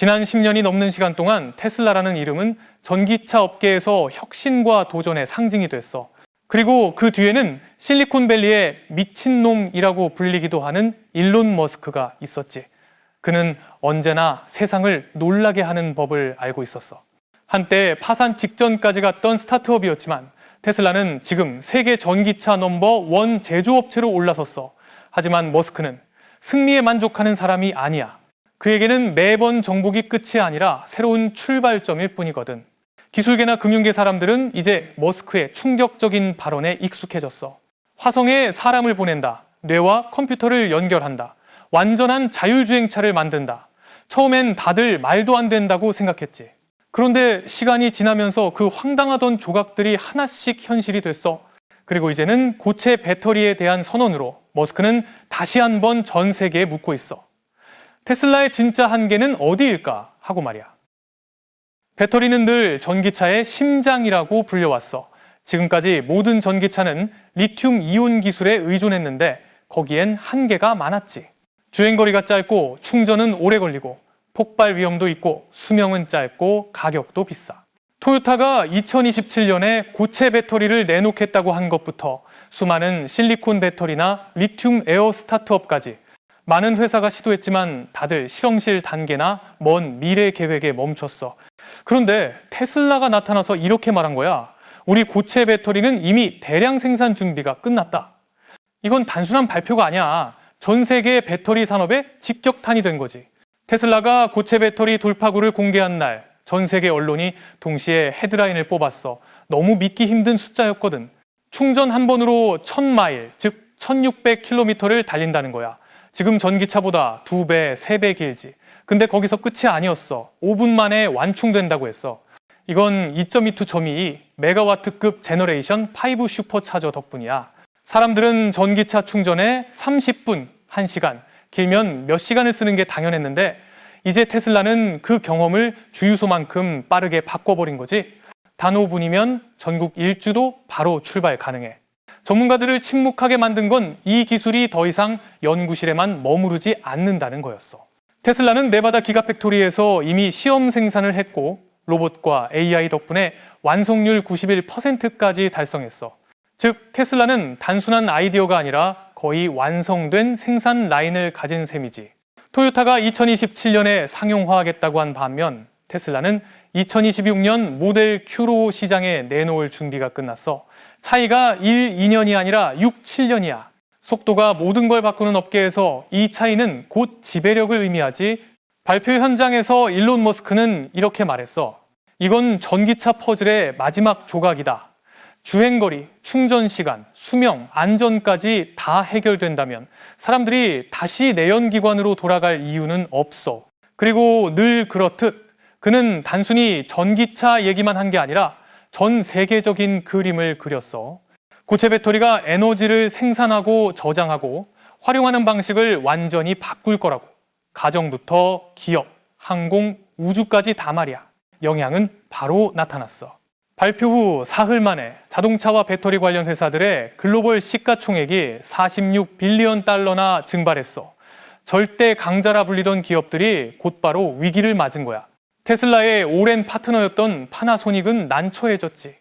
지난 10년이 넘는 시간 동안 테슬라라는 이름은 전기차 업계에서 혁신과 도전의 상징이 됐어. 그리고 그 뒤에는 실리콘밸리의 미친놈이라고 불리기도 하는 일론 머스크가 있었지. 그는 언제나 세상을 놀라게 하는 법을 알고 있었어. 한때 파산 직전까지 갔던 스타트업이었지만 테슬라는 지금 세계 전기차 넘버 원 제조업체로 올라섰어. 하지만 머스크는 승리에 만족하는 사람이 아니야. 그에게는 매번 정복이 끝이 아니라 새로운 출발점일 뿐이거든. 기술계나 금융계 사람들은 이제 머스크의 충격적인 발언에 익숙해졌어. 화성에 사람을 보낸다. 뇌와 컴퓨터를 연결한다. 완전한 자율주행차를 만든다. 처음엔 다들 말도 안 된다고 생각했지. 그런데 시간이 지나면서 그 황당하던 조각들이 하나씩 현실이 됐어. 그리고 이제는 고체 배터리에 대한 선언으로 머스크는 다시 한번 전 세계에 묻고 있어. 테슬라의 진짜 한계는 어디일까 하고 말이야. 배터리는 늘 전기차의 심장이라고 불려왔어. 지금까지 모든 전기차는 리튬 이온 기술에 의존했는데 거기엔 한계가 많았지. 주행거리가 짧고 충전은 오래 걸리고 폭발 위험도 있고 수명은 짧고 가격도 비싸. 토요타가 2027년에 고체 배터리를 내놓겠다고 한 것부터 수많은 실리콘 배터리나 리튬 에어 스타트업까지 많은 회사가 시도했지만 다들 실험실 단계나 먼 미래 계획에 멈췄어. 그런데 테슬라가 나타나서 이렇게 말한 거야. 우리 고체 배터리는 이미 대량 생산 준비가 끝났다. 이건 단순한 발표가 아니야. 전 세계 배터리 산업의 직격탄이 된 거지. 테슬라가 고체 배터리 돌파구를 공개한 날, 전 세계 언론이 동시에 헤드라인을 뽑았어. 너무 믿기 힘든 숫자였거든. 충전 한 번으로 1000마일, 즉 1600km를 달린다는 거야. 지금 전기차보다 두 배, 세 배 길지. 근데 거기서 끝이 아니었어. 5분 만에 완충된다고 했어. 이건 2.22.22 메가와트급 제너레이션 5 슈퍼차저 덕분이야. 사람들은 전기차 충전에 30분, 1시간, 길면 몇 시간을 쓰는 게 당연했는데 이제 테슬라는 그 경험을 주유소만큼 빠르게 바꿔버린 거지. 단 5분이면 전국 일주도 바로 출발 가능해. 전문가들을 침묵하게 만든 건 이 기술이 더 이상 연구실에만 머무르지 않는다는 거였어. 테슬라는 네바다 기가팩토리에서 이미 시험 생산을 했고 로봇과 AI 덕분에 완성률 91%까지 달성했어. 즉, 테슬라는 단순한 아이디어가 아니라 거의 완성된 생산 라인을 가진 셈이지. 토요타가 2027년에 상용화하겠다고 한 반면 테슬라는 2026년 모델 Q로 시장에 내놓을 준비가 끝났어. 차이가 1, 2년이 아니라 6, 7년이야. 속도가 모든 걸 바꾸는 업계에서 이 차이는 곧 지배력을 의미하지. 발표 현장에서 일론 머스크는 이렇게 말했어. 이건 전기차 퍼즐의 마지막 조각이다. 주행거리, 충전시간, 수명, 안전까지 다 해결된다면 사람들이 다시 내연기관으로 돌아갈 이유는 없어. 그리고 늘 그렇듯 그는 단순히 전기차 얘기만 한 게 아니라 전 세계적인 그림을 그렸어. 고체 배터리가 에너지를 생산하고 저장하고 활용하는 방식을 완전히 바꿀 거라고. 가정부터 기업, 항공, 우주까지 다 말이야. 영향은 바로 나타났어. 발표 후 사흘 만에 자동차와 배터리 관련 회사들의 글로벌 시가총액이 46 빌리언 달러나 증발했어. 절대 강자라 불리던 기업들이 곧바로 위기를 맞은 거야. 테슬라의 오랜 파트너였던 파나소닉은 난처해졌지.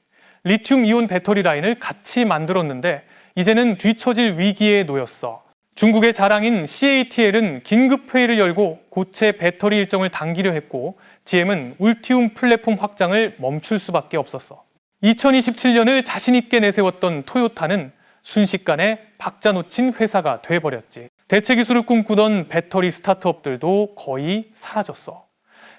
리튬 이온 배터리 라인을 같이 만들었는데 이제는 뒤처질 위기에 놓였어. 중국의 자랑인 CATL은 긴급 회의를 열고 고체 배터리 일정을 당기려 했고 GM은 울티움 플랫폼 확장을 멈출 수밖에 없었어. 2027년을 자신 있게 내세웠던 토요타는 순식간에 박자 놓친 회사가 돼버렸지. 대체 기술을 꿈꾸던 배터리 스타트업들도 거의 사라졌어.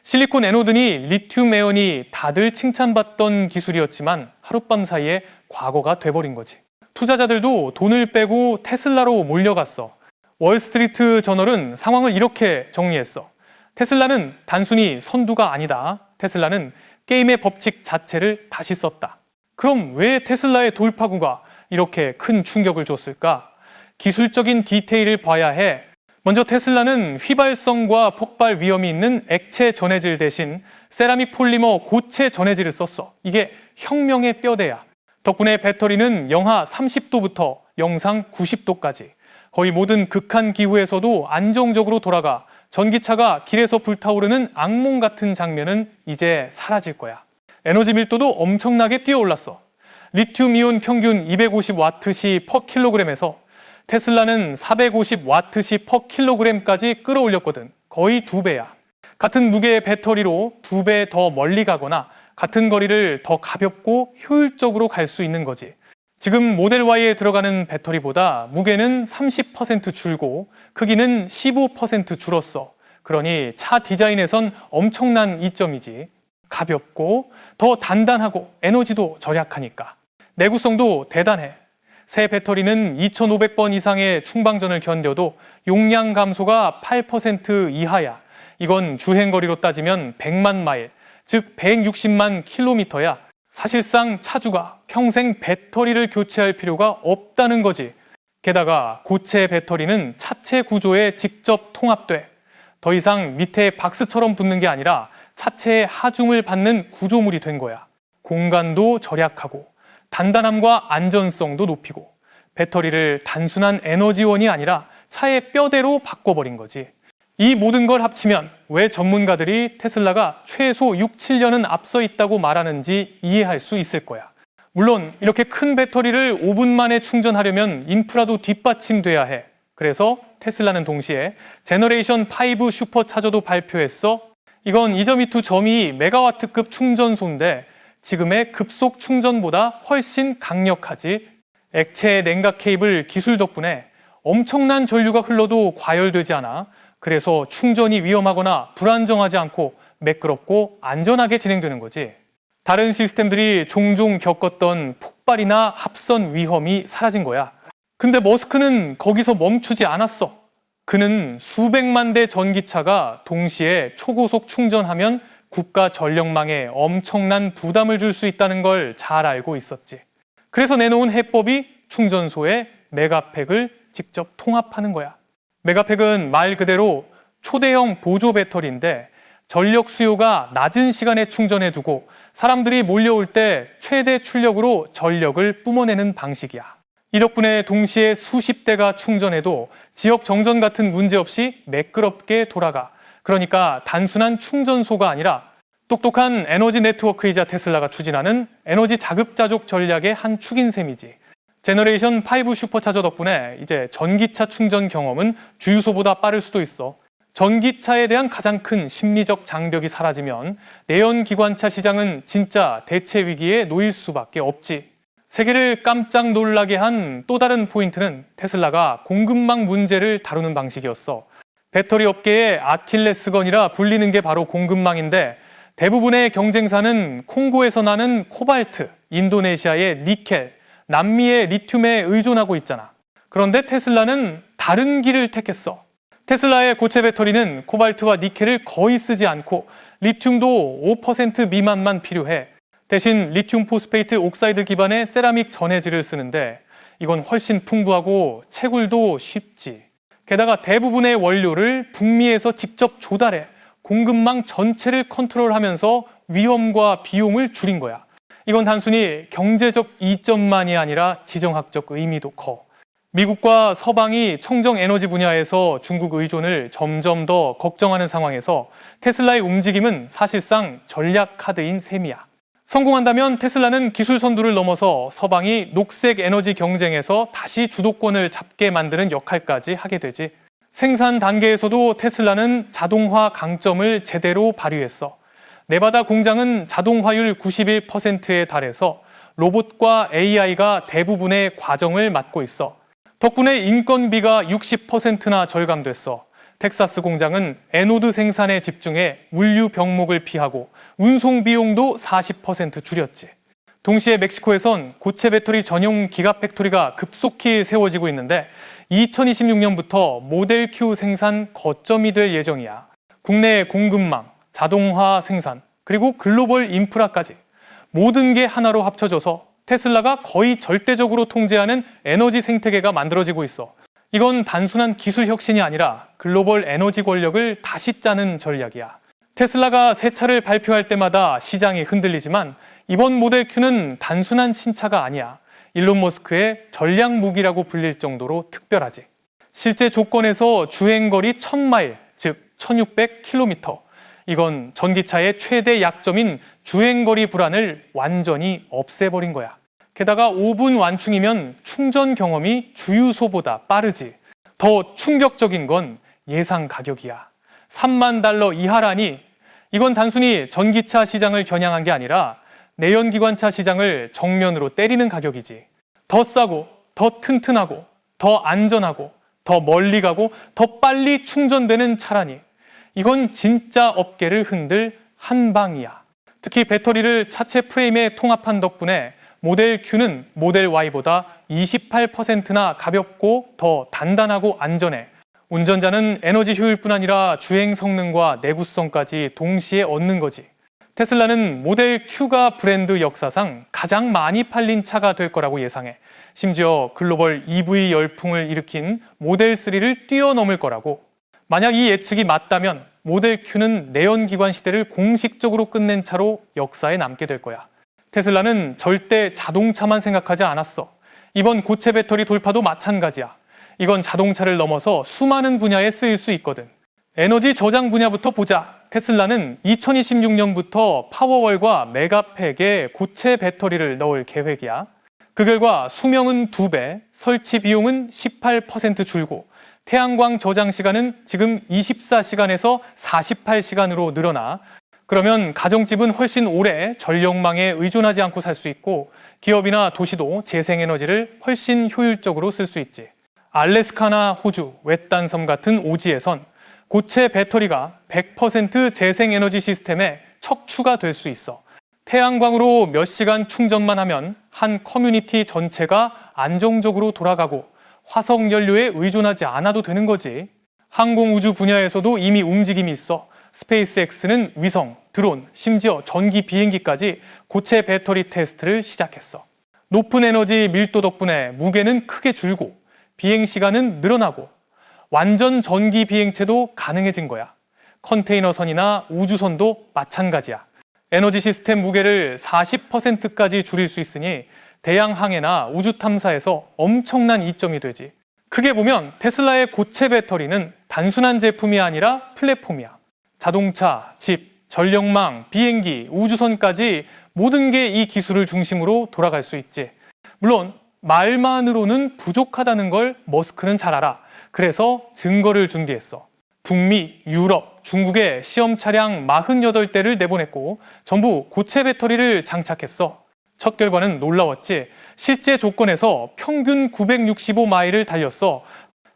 실리콘 에노드니 리튬 에온이 다들 칭찬받던 기술이었지만 하룻밤 사이에 과거가 돼버린 거지. 투자자들도 돈을 빼고 테슬라로 몰려갔어. 월스트리트 저널은 상황을 이렇게 정리했어. 테슬라는 단순히 선두가 아니다. 테슬라는 게임의 법칙 자체를 다시 썼다. 그럼 왜 테슬라의 돌파구가 이렇게 큰 충격을 줬을까? 기술적인 디테일을 봐야 해. 먼저 테슬라는 휘발성과 폭발 위험이 있는 액체 전해질 대신 세라믹 폴리머 고체 전해질을 썼어. 이게 혁명의 뼈대야. 덕분에 배터리는 영하 30도부터 영상 90도까지 거의 모든 극한 기후에서도 안정적으로 돌아가 전기차가 길에서 불타오르는 악몽 같은 장면은 이제 사라질 거야. 에너지 밀도도 엄청나게 뛰어올랐어. 리튬 이온 평균 250와트시 퍼 킬로그램에서 테슬라는 450와트시 퍼 킬로그램까지 끌어올렸거든. 거의 두 배야. 같은 무게의 배터리로 두 배 더 멀리 가거나 같은 거리를 더 가볍고 효율적으로 갈 수 있는 거지. 지금 모델 Y에 들어가는 배터리보다 무게는 30% 줄고 크기는 15% 줄었어. 그러니 차 디자인에선 엄청난 이점이지. 가볍고 더 단단하고 에너지도 절약하니까. 내구성도 대단해. 새 배터리는 2,500번 이상의 충방전을 견뎌도 용량 감소가 8% 이하야. 이건 주행거리로 따지면 100만 마일, 즉 160만 킬로미터야. 사실상 차주가 평생 배터리를 교체할 필요가 없다는 거지. 게다가 고체 배터리는 차체 구조에 직접 통합돼. 더 이상 밑에 박스처럼 붙는 게 아니라 차체의 하중을 받는 구조물이 된 거야. 공간도 절약하고 단단함과 안전성도 높이고 배터리를 단순한 에너지원이 아니라 차의 뼈대로 바꿔버린 거지. 이 모든 걸 합치면 왜 전문가들이 테슬라가 최소 6, 7년은 앞서 있다고 말하는지 이해할 수 있을 거야. 물론 이렇게 큰 배터리를 5분 만에 충전하려면 인프라도 뒷받침돼야 해. 그래서 테슬라는 동시에 제너레이션 5 슈퍼차저도 발표했어. 이건 2.2 점이 메가와트급 충전소인데 지금의 급속 충전보다 훨씬 강력하지. 액체 냉각 케이블 기술 덕분에 엄청난 전류가 흘러도 과열되지 않아 그래서 충전이 위험하거나 불안정하지 않고 매끄럽고 안전하게 진행되는 거지. 다른 시스템들이 종종 겪었던 폭발이나 합선 위험이 사라진 거야. 근데 머스크는 거기서 멈추지 않았어. 그는 수백만 대 전기차가 동시에 초고속 충전하면 국가 전력망에 엄청난 부담을 줄 수 있다는 걸 잘 알고 있었지. 그래서 내놓은 해법이 충전소에 메가팩을 직접 통합하는 거야. 메가팩은 말 그대로 초대형 보조 배터리인데 전력 수요가 낮은 시간에 충전해 두고 사람들이 몰려올 때 최대 출력으로 전력을 뿜어내는 방식이야. 이 덕분에 동시에 수십 대가 충전해도 지역 정전 같은 문제 없이 매끄럽게 돌아가. 그러니까 단순한 충전소가 아니라 똑똑한 에너지 네트워크이자 테슬라가 추진하는 에너지 자급자족 전략의 한 축인 셈이지. 제너레이션 5 슈퍼차저 덕분에 이제 전기차 충전 경험은 주유소보다 빠를 수도 있어. 전기차에 대한 가장 큰 심리적 장벽이 사라지면 내연기관차 시장은 진짜 대체 위기에 놓일 수밖에 없지. 세계를 깜짝 놀라게 한 또 다른 포인트는 테슬라가 공급망 문제를 다루는 방식이었어. 배터리 업계의 아킬레스건이라 불리는 게 바로 공급망인데 대부분의 경쟁사는 콩고에서 나는 코발트, 인도네시아의 니켈, 남미의 리튬에 의존하고 있잖아. 그런데 테슬라는 다른 길을 택했어. 테슬라의 고체 배터리는 코발트와 니켈을 거의 쓰지 않고 리튬도 5% 미만만 필요해. 대신 리튬 포스페이트 옥사이드 기반의 세라믹 전해질을 쓰는데 이건 훨씬 풍부하고 채굴도 쉽지. 게다가 대부분의 원료를 북미에서 직접 조달해 공급망 전체를 컨트롤하면서 위험과 비용을 줄인 거야. 이건 단순히 경제적 이점만이 아니라 지정학적 의미도 커. 미국과 서방이 청정 에너지 분야에서 중국 의존을 점점 더 걱정하는 상황에서 테슬라의 움직임은 사실상 전략 카드인 셈이야. 성공한다면 테슬라는 기술 선두를 넘어서 서방이 녹색 에너지 경쟁에서 다시 주도권을 잡게 만드는 역할까지 하게 되지. 생산 단계에서도 테슬라는 자동화 강점을 제대로 발휘했어. 네바다 공장은 자동화율 91%에 달해서 로봇과 AI가 대부분의 과정을 맡고 있어. 덕분에 인건비가 60%나 절감됐어. 텍사스 공장은 에노드 생산에 집중해 물류 병목을 피하고 운송 비용도 40% 줄였지. 동시에 멕시코에선 고체 배터리 전용 기가 팩토리가 급속히 세워지고 있는데 2026년부터 모델 Q 생산 거점이 될 예정이야. 국내 공급망, 자동화 생산, 그리고 글로벌 인프라까지 모든 게 하나로 합쳐져서 테슬라가 거의 절대적으로 통제하는 에너지 생태계가 만들어지고 있어. 이건 단순한 기술 혁신이 아니라 글로벌 에너지 권력을 다시 짜는 전략이야. 테슬라가 새 차를 발표할 때마다 시장이 흔들리지만 이번 모델 Q는 단순한 신차가 아니야. 일론 머스크의 전략 무기라고 불릴 정도로 특별하지. 실제 조건에서 주행거리 1000마일, 즉 1600km. 이건 전기차의 최대 약점인 주행거리 불안을 완전히 없애버린 거야. 게다가 5분 완충이면 충전 경험이 주유소보다 빠르지. 더 충격적인 건 예상 가격이야. 3만 달러 이하라니 이건 단순히 전기차 시장을 겨냥한 게 아니라 내연기관차 시장을 정면으로 때리는 가격이지. 더 싸고, 더 튼튼하고, 더 안전하고, 더 멀리 가고, 더 빨리 충전되는 차라니. 이건 진짜 업계를 흔들 한방이야. 특히 배터리를 차체 프레임에 통합한 덕분에 모델 Q는 모델 Y보다 28%나 가볍고 더 단단하고 안전해. 운전자는 에너지 효율뿐 아니라 주행 성능과 내구성까지 동시에 얻는 거지. 테슬라는 모델 Q가 브랜드 역사상 가장 많이 팔린 차가 될 거라고 예상해. 심지어 글로벌 EV 열풍을 일으킨 모델 3를 뛰어넘을 거라고. 만약 이 예측이 맞다면 모델 Q는 내연기관 시대를 공식적으로 끝낸 차로 역사에 남게 될 거야. 테슬라는 절대 자동차만 생각하지 않았어. 이번 고체 배터리 돌파도 마찬가지야. 이건 자동차를 넘어서 수많은 분야에 쓰일 수 있거든. 에너지 저장 분야부터 보자. 테슬라는 2026년부터 파워월과 메가팩에 고체 배터리를 넣을 계획이야. 그 결과 수명은 2배, 설치 비용은 18% 줄고 태양광 저장 시간은 지금 24시간에서 48시간으로 늘어나 그러면 가정집은 훨씬 오래 전력망에 의존하지 않고 살 수 있고 기업이나 도시도 재생에너지를 훨씬 효율적으로 쓸 수 있지. 알래스카나 호주, 외딴섬 같은 오지에선 고체 배터리가 100% 재생에너지 시스템에 척추가 될 수 있어. 태양광으로 몇 시간 충전만 하면 한 커뮤니티 전체가 안정적으로 돌아가고 화석 연료에 의존하지 않아도 되는 거지. 항공 우주 분야에서도 이미 움직임이 있어. 스페이스X는 위성, 드론, 심지어 전기 비행기까지 고체 배터리 테스트를 시작했어. 높은 에너지 밀도 덕분에 무게는 크게 줄고 비행 시간은 늘어나고 완전 전기 비행체도 가능해진 거야. 컨테이너선이나 우주선도 마찬가지야. 에너지 시스템 무게를 40%까지 줄일 수 있으니 대양 항해나 우주 탐사에서 엄청난 이점이 되지. 크게 보면 테슬라의 고체 배터리는 단순한 제품이 아니라 플랫폼이야. 자동차, 집, 전력망, 비행기, 우주선까지 모든 게 이 기술을 중심으로 돌아갈 수 있지. 물론 말만으로는 부족하다는 걸 머스크는 잘 알아. 그래서 증거를 준비했어. 북미, 유럽, 중국에 시험 차량 48대를 내보냈고 전부 고체 배터리를 장착했어. 첫 결과는 놀라웠지. 실제 조건에서 평균 965마일을 달렸어.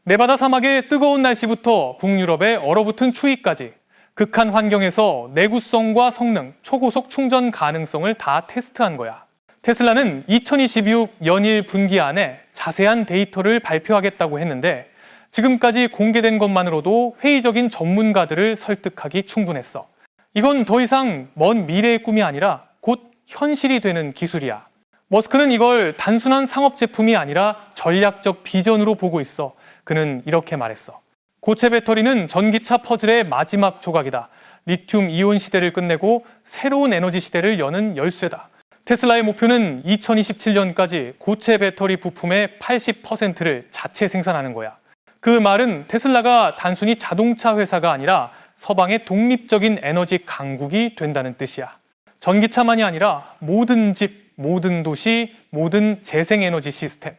네바다 사막의 뜨거운 날씨부터 북유럽의 얼어붙은 추위까지 극한 환경에서 내구성과 성능, 초고속 충전 가능성을 다 테스트한 거야. 테슬라는 2026 연일 분기 안에 자세한 데이터를 발표하겠다고 했는데 지금까지 공개된 것만으로도 회의적인 전문가들을 설득하기 충분했어. 이건 더 이상 먼 미래의 꿈이 아니라 곧 현실이 되는 기술이야. 머스크는 이걸 단순한 상업 제품이 아니라 전략적 비전으로 보고 있어. 그는 이렇게 말했어. 고체 배터리는 전기차 퍼즐의 마지막 조각이다. 리튬 이온 시대를 끝내고 새로운 에너지 시대를 여는 열쇠다. 테슬라의 목표는 2027년까지 고체 배터리 부품의 80%를 자체 생산하는 거야. 그 말은 테슬라가 단순히 자동차 회사가 아니라 서방의 독립적인 에너지 강국이 된다는 뜻이야. 전기차만이 아니라 모든 집, 모든 도시, 모든 재생에너지 시스템,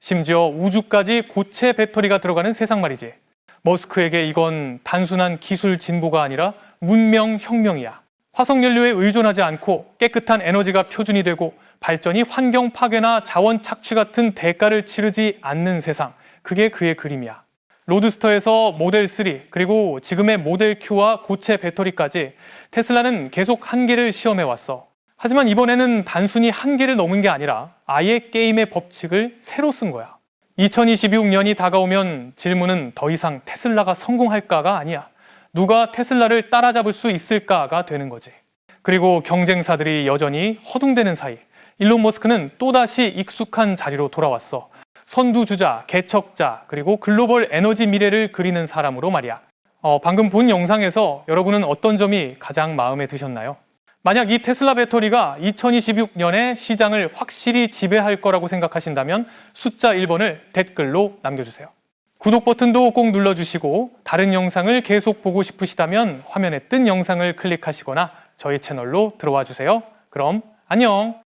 심지어 우주까지 고체 배터리가 들어가는 세상 말이지. 머스크에게 이건 단순한 기술 진보가 아니라 문명 혁명이야. 화석연료에 의존하지 않고 깨끗한 에너지가 표준이 되고 발전이 환경 파괴나 자원 착취 같은 대가를 치르지 않는 세상. 그게 그의 그림이야. 로드스터에서 모델 3 그리고 지금의 모델 Q와 고체 배터리까지 테슬라는 계속 한계를 시험해 왔어. 하지만 이번에는 단순히 한계를 넘은 게 아니라 아예 게임의 법칙을 새로 쓴 거야. 2026년이 다가오면 질문은 더 이상 테슬라가 성공할까가 아니야. 누가 테슬라를 따라잡을 수 있을까가 되는 거지. 그리고 경쟁사들이 여전히 허둥대는 사이 일론 머스크는 또다시 익숙한 자리로 돌아왔어. 선두주자, 개척자, 그리고 글로벌 에너지 미래를 그리는 사람으로 말이야. 어, 방금 본 영상에서 여러분은 어떤 점이 가장 마음에 드셨나요? 만약 이 테슬라 배터리가 2026년에 시장을 확실히 지배할 거라고 생각하신다면 숫자 1번을 댓글로 남겨주세요. 구독 버튼도 꼭 눌러주시고 다른 영상을 계속 보고 싶으시다면 화면에 뜬 영상을 클릭하시거나 저희 채널로 들어와 주세요. 그럼 안녕!